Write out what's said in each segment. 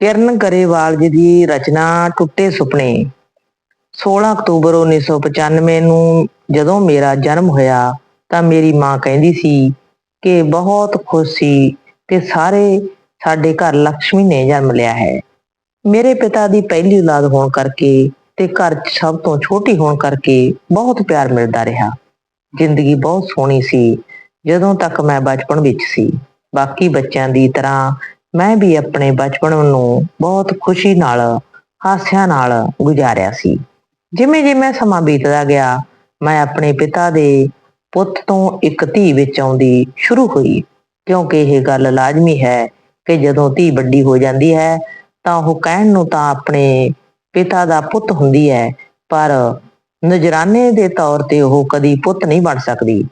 ਕਿਰਨ ਗਰੇਵਾਲ ਜੀ ਦੀ ਰਚਨਾ ਟੁੱਟੇ ਸੁਪਨੇ। 16 ਅਕਤੂਬਰ 1995 ਨੂੰ ਜਦੋਂ ਮੇਰਾ ਜਨਮ ਹੋਇਆ, ਤਾਂ ਮੇਰੀ ਮਾਂ ਕਹਿੰਦੀ ਸੀ ਕਿ ਬਹੁਤ ਖੁਸ਼ ਸੀ ਤੇ ਸਾਰੇ ਸਾਡੇ ਘਰ ਲక్ష్ਮੀ ਨੇ ਜਨਮ ਲਿਆ ਹੈ। ਮੇਰੇ ਪਿਤਾ ਦੀ ਪਹਿਲੀ ਔਲਾਦ ਹੋਣ ਕਰਕੇ ਤੇ ਘਰ ਸਭ ਤੋਂ ਛੋਟੀ ਹੋਣ ਕਰਕੇ ਬਹੁਤ ਪਿਆਰ ਮਿਲਦਾ ਰਿਹਾ। ਜ਼ਿੰਦਗੀ ਬਹੁਤ ਸੋਹਣੀ ਸੀ, ਜਦੋਂ ਤੱਕ ਮੈਂ ਬਚਪਨ ਵਿੱਚ ਸੀ। ਬਾਕੀ ਬੱਚਿਆਂ ਦੀ ਤਰ੍ਹਾਂ ਮੈਂ ਵੀ ਆਪਣੇ ਬਚਪਨ ਨੂੰ ਬਹੁਤ ਖੁਸ਼ੀ ਨਾਲ, ਹਾਸਿਆਂ ਨਾਲ ਗੁਜ਼ਾਰਿਆ ਸੀ। ਜਿਵੇਂ ਜਿਵੇਂ ਸਮਾਂ ਬੀਤਦਾ ਗਿਆ, ਮੈਂ ਆਪਣੇ ਪਿਤਾ ਦੇ ਪੁੱਤ ਤੋਂ ਇੱਕ ਧੀ ਵਿੱਚ ਆਉਂਦੀ ਸ਼ੁਰੂ ਹੋਈ। ਕਿਉਂਕਿ ਇਹ ਗੱਲ ਲਾਜ਼ਮੀ ਹੈ ਕਿ ਜਦੋਂ ਧੀ ਵੱਡੀ ਹੋ ਜਾਂਦੀ ਹੈ, ਤਾਂ ਉਹ ਕਹਿਣ ਨੂੰ ਤਾਂ ਆਪਣੇ ਪਿਤਾ ਦਾ ਪੁੱਤ ਹੁੰਦੀ ਹੈ, ਪਰ ਨਜਰਾਨੇ ਦੇ ਤੌਰ ਤੇ ਉਹ ਕਦੀ ਪੁੱਤ ਨਹੀਂ ਬਣ ਸਕਦੀ।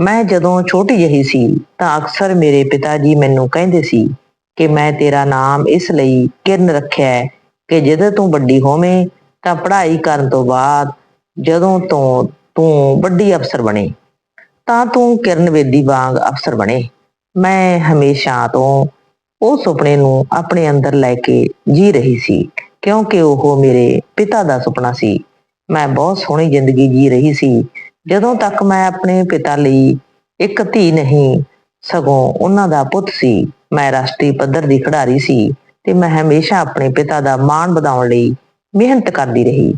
ਮੈਂ ਜਦੋਂ ਛੋਟੀ ਜਿਹੀ ਸੀ, ਤਾਂ ਅਕਸਰ ਮੇਰੇ ਪਿਤਾ ਜੀ ਮੈਨੂੰ ਕਹਿੰਦੇ ਸੀ ਕਿ ਮੈਂ ਤੇਰਾ ਨਾਮ ਇਸ ਲਈ ਕਿਰਨ ਰੱਖਿਆ ਹੈ ਕਿ ਜਦੋਂ ਤੂੰ ਵੱਡੀ ਹੋਵੇਂ ਤਾਂ ਪੜ੍ਹਾਈ ਕਰਨ ਤੋਂ ਬਾਅਦ ਜਦੋਂ ਤੋਂ ਤੂੰ ਵੱਡੀ ਅਫਸਰ ਬਣੇ, ਤਾਂ ਤੂੰ ਕਿਰਨ ਵੇਦੀ ਵਾਂਗ ਅਫਸਰ ਬਣੇ। ਮੈਂ ਹਮੇਸ਼ਾ ਤੋਂ ਉਹ ਸੁਪਨੇ ਨੂੰ ਆਪਣੇ ਅੰਦਰ ਲੈ ਕੇ ਜੀ ਰਹੀ ਸੀ, ਕਿਉਂਕਿ ਉਹ ਮੇਰੇ ਪਿਤਾ ਦਾ ਸੁਪਨਾ ਸੀ। ਮੈਂ ਬਹੁਤ ਸੋਹਣੀ ਜ਼ਿੰਦਗੀ ਜੀ ਰਹੀ ਸੀ। ਜਦੋਂ ਤੱਕ ਮੈਂ ਆਪਣੇ ਪਿਤਾ ਲਈ ਇੱਕ ਧੀ ਨਹੀਂ, ਸਗੋਂ ਉਹਨਾਂ ਦਾ ਪੁੱਤ ਸੀ ਮੈਂ ਰਾਸ਼ਟਰੀ ਪੱਧਰ ਦੀ ਖਿਡਾਰੀ ਸੀ ਤੇ ਮੈਂ ਹਮੇਸ਼ਾ ਆਪਣੇ ਪਿਤਾ ਦਾ ਮਾਣ ਵਧਾਉਣ ਲਈ ਮਿਹਨਤ ਕਰਦੀ ਰਹੀ।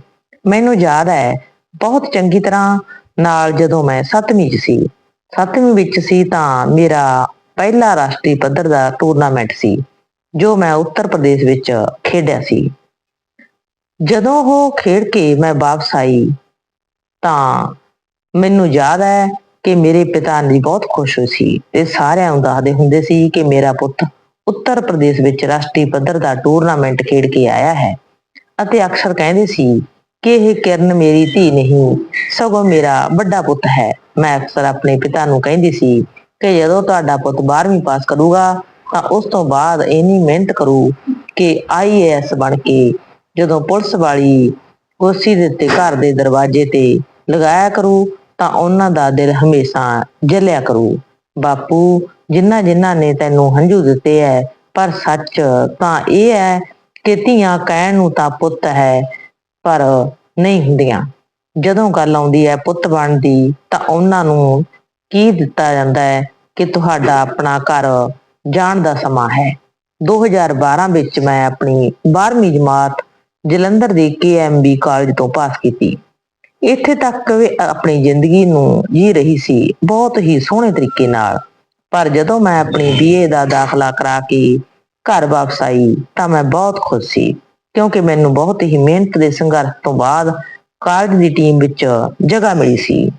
ਮੈਨੂੰ ਯਾਦ ਹੈ, ਬਹੁਤ ਚੰਗੀ ਤਰ੍ਹਾਂ ਨਾਲ ਜਦੋਂ ਮੈਂ 7ਵੀਂ 'ਚ ਸੀ। 7ਵੀਂ ਵਿੱਚ ਸੀ ਤਾਂ ਮੇਰਾ ਪਹਿਲਾ ਰਾਸ਼ਟਰੀ ਪੱਧਰ ਦਾ ਟੂਰਨਾਮੈਂਟ ਸੀ, ਜੋ ਮੈਂ ਉੱਤਰ ਪ੍ਰਦੇਸ਼ ਵਿੱਚ ਖੇਡਿਆ ਸੀ। ਜਦੋਂ ਉਹ ਖੇਡ ਕੇ ਮੈਂ ਵਾਪਸ ਆਈ, ਤਾਂ ਮੈਨੂੰ ਯਾਦ ਹੈ ਕਿ ਮੇਰੇ ਪਿਤਾ ਜੀ ਬਹੁਤ ਖੁਸ਼ ਹੋਏ ਸੀ ਤੇ ਸਾਰਿਆਂ ਨੂੰ ਦੱਸਦੇ ਹੁੰਦੇ ਸੀ ਕਿ ਮੇਰਾ ਪੁੱਤ ਉੱਤਰ ਪ੍ਰਦੇਸ਼ ਵਿੱਚ ਰਾਸ਼ਟਰੀ ਪੱਧਰ ਦਾ ਟੂਰਨਾਮੈਂਟ ਖੇਡ ਕੇ ਆਇਆ ਹੈ। ਅਤੇ ਅਕਸਰ ਕਹਿੰਦੇ ਸੀ ਕਿ ਇਹ ਕਿਰਨ ਮੇਰੀ ਧੀ ਨਹੀਂ, ਸਗੋਂ ਮੇਰਾ ਵੱਡਾ ਪੁੱਤ ਹੈ। ਮੈਂ ਅਕਸਰ ਆਪਣੇ ਪਿਤਾ ਨੂੰ ਕਹਿੰਦੀ ਸੀ ਕਿ ਜਦੋਂ ਤੁਹਾਡਾ ਪੁੱਤ 12ਵੀਂ ਪਾਸ ਕਰੂਗਾ, ਤਾਂ ਉਸ ਤੋਂ ਬਾਅਦ ਇੰਨੀ ਮਿਹਨਤ ਕਰੂ ਕਿ ਆਈਏਐਸ ਬਣ ਕੇ ਜਦੋਂ ਪੁਲਿਸ ਵਾਲੀ ਕੁਰਸੀ ਦੇ ਉੱਤੇ ਘਰ ਦੇ ਦਰਵਾਜ਼ੇ ਤੇ ਲਗਾਇਆ ਕਰੂ ਤਾਂ ਉਹਨਾਂ ਦਾ ਦਿਲ ਹਮੇਸ਼ਾ ਜਲਿਆ ਕਰੂ। ਬਾਪੂ ਜਿਨ੍ਹਾਂ ਜਿਨ੍ਹਾਂ ਨੇ ਤੈਨੂੰ ਹੰਝੂ ਦਿੱਤੇ ਐ, ਪਰ ਸੱਚ ਤਾਂ ਇਹ ਹੈ ਕਿ ਧੀਆਂ ਕਹਿਣ ਨੂੰ ਤਾਂ ਪੁੱਤ ਹੈ, ਪਰ ਨਹੀਂ ਹੁੰਦੀਆਂ। ਜਦੋਂ ਗੱਲ ਆਉਂਦੀ ਹੈ ਪੁੱਤ ਬਣਦੀ ਤਾਂ ਉਹਨਾਂ ਨੂੰ ਕੀ ਦਿੱਤਾ ਜਾਂਦਾ ਹੈ ਕਿ ਤੁਹਾਡਾ ਆਪਣਾ ਘਰ ਜਾਣ ਦਾ ਸਮਾਂ ਹੈ। 2012 ਵਿੱਚ ਮੈਂ ਆਪਣੀ 12ਵੀਂ ਜਮਾਤ ਜਲੰਧਰ ਦੇ ਕੇਐਮਬੀ ਕਾਲਜ ਤੋਂ ਪਾਸ ਕੀਤੀ। ਇੱਥੇ ਤੱਕ ਆਪਣੀ ਜ਼ਿੰਦਗੀ ਨੂੰ ਜੀ ਰਹੀ ਸੀ, ਬਹੁਤ ਹੀ ਸੋਹਣੇ ਤਰੀਕੇ ਨਾਲ। ਪਰ ਜਦੋਂ ਮੈਂ ਆਪਣੀ ਬੀਏ ਦਾ ਦਾਖਲਾ ਕਰਾ ਕੇ ਘਰ ਵਾਪਸ ਆਈ, ਤਾਂ ਮੈਂ ਬਹੁਤ ਖੁਸ਼ ਸੀ, ਕਿਉਂਕਿ ਮੈਨੂੰ ਬਹੁਤ ਹੀ ਮਿਹਨਤ ਦੇ ਸੰਘਰਸ਼ ਤੋਂ ਬਾਅਦ ਕਾਲਜ ਦੀ ਟੀਮ ਵਿੱਚ ਜਗ੍ਹਾ ਮਿਲੀ ਸੀ।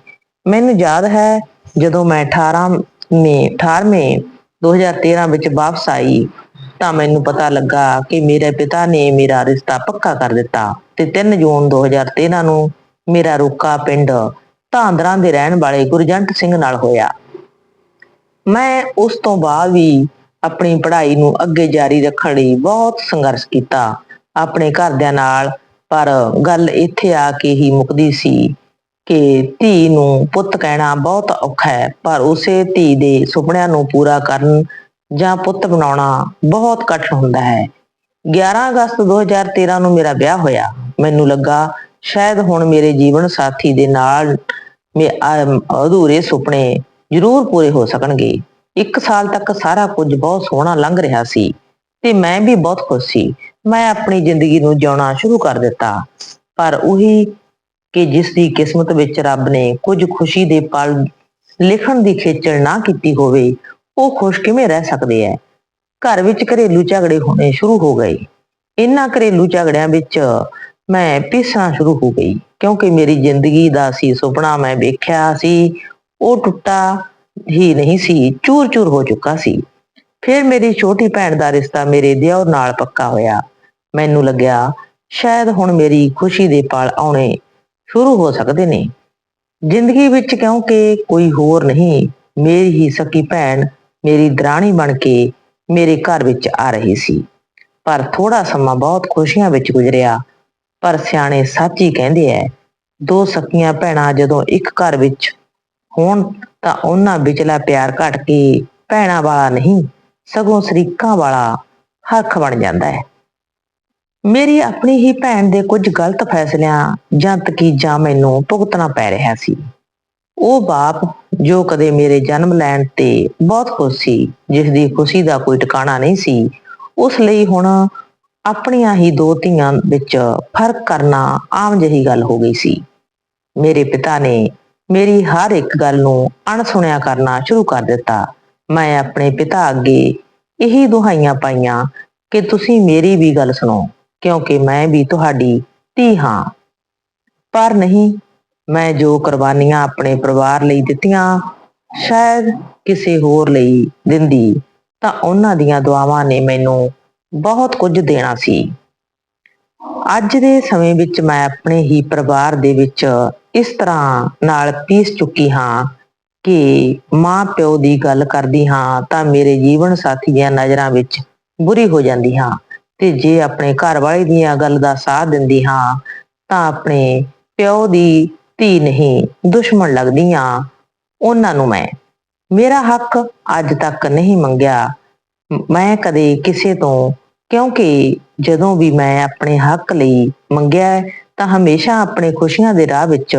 ਮੈਨੂੰ ਯਾਦ ਹੈ, ਜਦੋਂ ਮੈਂ 18 ਮੇ 18ਵੇਂ 2013 ਵਿੱਚ ਵਾਪਸ ਆਈ, ਤਾਂ ਮੈਨੂੰ ਪਤਾ ਲੱਗਾ ਕਿ ਮੇਰੇ ਪਿਤਾ ਨੇ ਮੇਰਾ ਰਿਸ਼ਤਾ ਪੱਕਾ ਕਰ ਦਿੱਤਾ ਤੇ 3 ਜੂਨ 2013 ਨੂੰ ਮੇਰਾ ਰੋਕਾ ਪਿੰਡ ਧਾਂਦਰਾਂ ਦੇ ਰਹਿਣ ਵਾਲੇ ਗੁਰਜੰਟ ਸਿੰਘ ਨਾਲ ਹੋਇਆ। ਮੈਂ ਉਸ ਤੋਂ ਬਾਅਦ ਵੀ ਆਪਣੀ ਪੜ੍ਹਾਈ ਨੂੰ ਅੱਗੇ ਜਾਰੀ ਰੱਖਣ ਲਈ ਬਹੁਤ ਸੰਘਰਸ਼ ਕੀਤਾ ਆਪਣੇ ਘਰਦਿਆਂ ਨਾਲ, ਪਰ ਗੱਲ ਇੱਥੇ ਆ ਕੇ ਹੀ ਮੁੱਕਦੀ ਸੀ ਕਿ ਧੀ ਨੂੰ ਪੁੱਤ ਕਹਿਣਾ ਬਹੁਤ ਔਖਾ ਹੈ, ਪਰ ਉਸੇ ਧੀ ਦੇ ਸੁਪਨਿਆਂ ਨੂੰ ਪੂਰਾ ਕਰਨ ਜਾਂ ਪੁੱਤ ਬਣਾਉਣਾ ਬਹੁਤ ਕਠਿਨ ਹੁੰਦਾ ਹੈ। 11 ਅਗਸਤ 2013 ਨੂੰ ਮੇਰਾ ਵਿਆਹ ਹੋਇਆ। ਮੈਨੂੰ ਲੱਗਾ ਸ਼ਾਇਦ ਹੁਣ ਮੇਰੇ ਜੀਵਨ ਸਾਥੀ ਦੇ ਨਾਲ ਮੇ ਅਧੂਰੇ ਸੁਪਨੇ ਜ਼ਰੂਰ ਪੂਰੇ ਹੋ ਸਕਣਗੇ। ਇੱਕ ਸਾਲ ਤੱਕ ਸਾਰਾ ਕੁਝ ਬਹੁਤ ਸੋਹਣਾ ਲੰਘ ਰਿਹਾ ਸੀ ਤੇ ਮੈਂ ਵੀ ਬਹੁਤ ਖੁਸ਼ ਸੀ। ਮੈਂ ਆਪਣੀ ਜ਼ਿੰਦਗੀ ਨੂੰ ਜਿਉਣਾ ਸ਼ੁਰੂ ਕਰ ਦਿੱਤਾ। ਪਰ ਉਹੀ ਕਿ ਜਿਸ ਦੀ ਕਿਸਮਤ ਵਿੱਚ ਰੱਬ ਨੇ ਕੁਝ ਖੁਸ਼ੀ ਦੇ ਪਲ ਲਿਖਣ ਦੀ ਖੇਚਲ ਨਾ ਕੀਤੀ ਹੋਵੇ, ਉਹ ਖੁਸ਼ ਕਿਵੇਂ ਰਹਿ ਸਕਦੇ ਐ? ਘਰ ਵਿੱਚ ਘਰੇਲੂ ਝਗੜੇ ਹੋਣੇ ਸ਼ੁਰੂ ਹੋ ਗਏ। ਇਹਨਾਂ ਘਰੇਲੂ ਝਗੜਿਆਂ ਵਿੱਚ ਮੈਂ ਪਿਸਣਾ ਸ਼ੁਰੂ ਹੋ ਗਈ, ਕਿਉਂਕਿ ਮੇਰੀ ਜ਼ਿੰਦਗੀ ਦਾ ਸੀ ਸੁਪਨਾ ਮੈਂ ਵੇਖਿਆ ਸੀ, ਉਹ ਟੁੱਟਾ ਹੀ ਨਹੀਂ ਸੀ, ਚੂਰ-ਚੂਰ ਹੋ ਚੁੱਕਾ ਸੀ। ਫਿਰ ਮੇਰੀ ਛੋਟੀ ਭੈਣ ਦਾ ਰਿਸ਼ਤਾ ਮੇਰੇ ਦਿਓਰ ਨਾਲ ਪੱਕਾ ਹੋਇਆ। ਮੈਨੂੰ ਲੱਗਿਆ, ਸ਼ਾਇਦ ਹੁਣ ਮੇਰੀ ਖੁਸ਼ੀ ਦੇ ਪਲ ਆਉਣੇ ਸ਼ੁਰੂ ਹੋ ਸਕਦੇ ਨੇ। ਜ਼ਿੰਦਗੀ ਵਿੱਚ ਕਿਉਂਕਿ ਕੋਈ ਹੋਰ ਨਹੀਂ, ਮੇਰੀ ਹੀ ਸਕੀ ਭੈਣ, ਮੇਰੀ ਦਰਾਣੀ ਬਣ ਕੇ ਮੇਰੇ ਘਰ ਵਿੱਚ ਆ ਰਹੀ ਸੀ। ਪਰ ਥੋੜਾ ਸਮਾਂ ਬਹੁਤ ਖੁਸ਼ੀਆਂ ਵਿੱਚ ਗੁਜ਼ਰਿਆ ਪਰ ਸਿਆਣੇ ਸੱਚ ਹੀ ਕਹਿੰਦੇ ਐ, ਦੋ ਸਕੀਆਂ ਭੈਣਾਂ ਜਦੋਂ ਇੱਕ ਘਰ ਵਿੱਚ ਹੋਣ ਤਾਂ ਉਹਨਾਂ ਵਿਚਲਾ ਪਿਆਰ ਘਟ ਕੇ ਭੈਣਾਂ ਵਾਲਾ ਨਹੀਂ, ਸਗੋਂ ਸ਼ਰੀਕਾਂ ਵਾਲਾ ਹੱਕ ਬਣ ਜਾਂਦਾ ਹੈ ਮੇਰੀ ਆਪਣੀ ਹੀ ਭੈਣ ਦੇ ਕੁਝ ਗਲਤ ਫੈਸਲਿਆਂ ਜਾਂ ਤਕੀਜਾਂ ਮੈਨੂੰ ਭੁਗਤਣਾ ਪੈ ਰਿਹਾ ਸੀ। ਉਹ ਬਾਪ ਜੋ ਕਦੇ ਮੇਰੇ ਜਨਮ ਲੈਣ ਤੇ ਬਹੁਤ ਖੁਸ਼ ਸੀ ਜਿਸ ਦੀ ਖੁਸ਼ੀ ਦਾ ਕੋਈ ਟਿਕਾਣਾ ਨਹੀਂ ਸੀ, ਉਸ ਲਈ ਹੁਣ ਆਪਣੀਆਂ ਹੀ ਦੋ ਧੀਆਂ ਵਿੱਚ ਫ਼ਰਕ ਕਰਨਾ ਆਮ ਜਿਹੀ ਗੱਲ ਹੋ ਗਈ ਸੀ। ਮੇਰੇ ਪਿਤਾ ਨੇ ਮੇਰੀ ਹਰ ਇੱਕ ਗੱਲ ਨੂੰ ਅਣਸੁਣਿਆ ਕਰਨਾ ਸ਼ੁਰੂ ਕਰ ਦਿੱਤਾ। ਮੈਂ ਆਪਣੇ ਪਿਤਾ ਅੱਗੇ ਇਹੀ ਦੁਹਾਈਆਂ ਪਾਈਆਂ ਕਿ ਤੁਸੀਂ ਮੇਰੀ ਵੀ ਗੱਲ ਸੁਣੋ, ਕਿਉਂਕਿ ਮੈਂ ਵੀ ਤੁਹਾਡੀ ਧੀ ਹਾਂ। ਪਰ ਨਹੀਂ, ਮੈਂ ਜੋ ਕੁਰਬਾਨੀਆਂ ਆਪਣੇ ਪਰਿਵਾਰ ਲਈ ਦਿੱਤੀਆਂ, ਸ਼ਾਇਦ ਕਿਸੇ ਹੋਰ ਲਈ ਦਿੰਦੀ, ਤਾਂ ਉਹਨਾਂ ਦੀਆਂ ਦੁਆਵਾਂ ਨੇ ਮੈਨੂੰ ਬਹੁਤ ਕੁਝ ਦੇਣਾ ਸੀ। ਅੱਜ ਦੇ ਸਮੇਂ ਵਿੱਚ ਮੈਂ ਆਪਣੇ ਹੀ ਪਰਿਵਾਰ ਦੇ ਵਿੱਚ ਇਸ ਤਰ੍ਹਾਂ ਨਾਲ ਪੀਸ ਚੁੱਕੀ ਹਾਂ ਕਿ ਮਾਂ ਪਿਓ ਦੀ ਗੱਲ ਕਰਦੀ ਹਾਂ ਤਾਂ ਮੇਰੇ ਜੀਵਨ ਸਾਥੀ ਦੀਆਂ ਨਜ਼ਰਾਂ ਵਿੱਚ ਬੁਰੀ ਹੋ ਜਾਂਦੀ ਹਾਂ ਤੇ ਜੇ ਆਪਣੇ ਘਰ ਵਾਲੇ ਦੀਆਂ ਗੱਲ ਦਾ ਸਾਥ ਦਿੰਦੀ ਹਾਂ ਤਾਂ ਆਪਣੇ ਪਿਓ ਦੀ ਧੀ ਨਹੀਂ, ਦੁਸ਼ਮਣ ਲੱਗਦੀ ਹਾਂ। ਉਹਨਾਂ ਨੂੰ ਮੈਂ, ਮੇਰਾ ਹੱਕ ਅੱਜ ਤੱਕ ਨਹੀਂ ਮੰਗਿਆ। ਮੈਂ ਕਦੇ ਕਿਸੇ ਤੋਂ ਕਿਉਂਕਿ ਜਦੋਂ ਵੀ ਮੈਂ ਆਪਣੇ ਹੱਕ ਲਈ ਮੰਗਿਆ ਹੈ, ਤਾਂ ਹਮੇਸ਼ਾ ਆਪਣੇ ਖੁਸ਼ੀਆਂ ਦੇ ਰਾਹ ਵਿੱਚ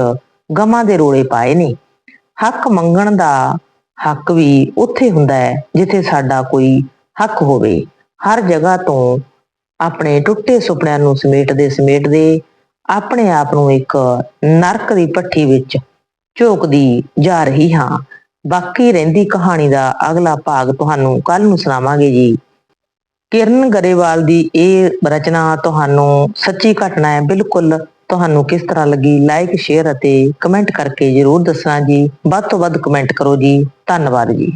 ਗਮਾਂ ਦੇ ਰੋਲੇ ਪਾਏ ਨੇ। ਹੱਕ ਮੰਗਣ ਦਾ ਹੱਕ ਵੀ ਉੱਥੇ ਹੁੰਦਾ ਹੈ ਜਿੱਥੇ ਸਾਡਾ ਕੋਈ ਹੱਕ ਹੋਵੇ। ਹਰ ਜਗ੍ਹਾ ਤੋਂ ਆਪਣੇ ਟੁੱਟੇ ਸੁਪਨਿਆਂ ਨੂੰ ਸਮੇਟਦੇ ਸਮੇਟਦੇ ਆਪਣੇ ਆਪ ਨੂੰ ਇੱਕ ਨਰਕ ਦੀ ਭੱਠੀ ਵਿੱਚ ਝੋਕਦੀ ਜਾ ਰਹੀ ਹਾਂ। ਬਾਕੀ ਰਹਿੰਦੀ ਕਹਾਣੀ ਦਾ ਅਗਲਾ ਭਾਗ ਤੁਹਾਨੂੰ ਕੱਲ ਨੂੰ ਸੁਣਾਵਾਂਗੇ ਜੀ। ਕਿਰਨ ਗਰੇਵਾਲ ਦੀ ਇਹ ਰਚਨਾ ਤੁਹਾਨੂੰ ਸੱਚੀ ਘਟਨਾ ਹੈ, ਬਿਲਕੁਲ ਤੁਹਾਨੂੰ ਕਿਸ ਤਰ੍ਹਾਂ ਲੱਗੀ? ਲਾਈਕ ਸ਼ੇਅਰ ਅਤੇ ਕਮੈਂਟ ਕਰਕੇ ਜਰੂਰ ਦੱਸਣਾ ਜੀ। ਵੱਧ ਤੋਂ ਵੱਧ ਕਮੈਂਟ ਕਰੋ ਜੀ। ਧੰਨਵਾਦ ਜੀ।